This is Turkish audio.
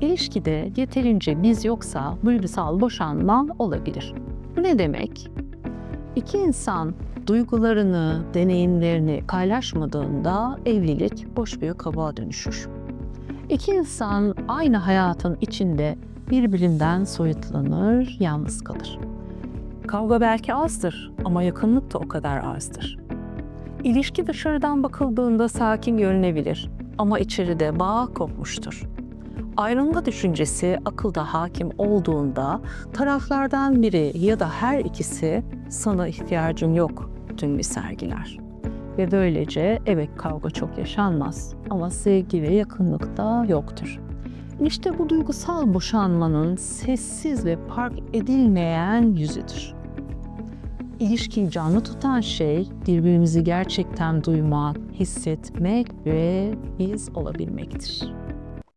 İlişkide yeterince biz yoksa duygusal boşanma olabilir. Bu ne demek? İki insan duygularını, deneyimlerini paylaşmadığında evlilik boş bir kabuğa dönüşür. İki insan aynı hayatın içinde birbirinden soyutlanır, yalnız kalır. Kavga belki azdır ama yakınlık da o kadar azdır. İlişki dışarıdan bakıldığında sakin görünebilir ama içeride bağ kopmuştur. Ayrılma düşüncesi akılda hakim olduğunda taraflardan biri ya da her ikisi sana ihtiyacım yok tümü sergiler. Ve böylece evet kavga çok yaşanmaz ama sevgi ve yakınlık da yoktur. İşte bu duygusal boşanmanın sessiz ve fark edilmeyen yüzüdür. İlişkiyi canlı tutan şey birbirimizi gerçekten duymak, hissetmek ve biz olabilmektir.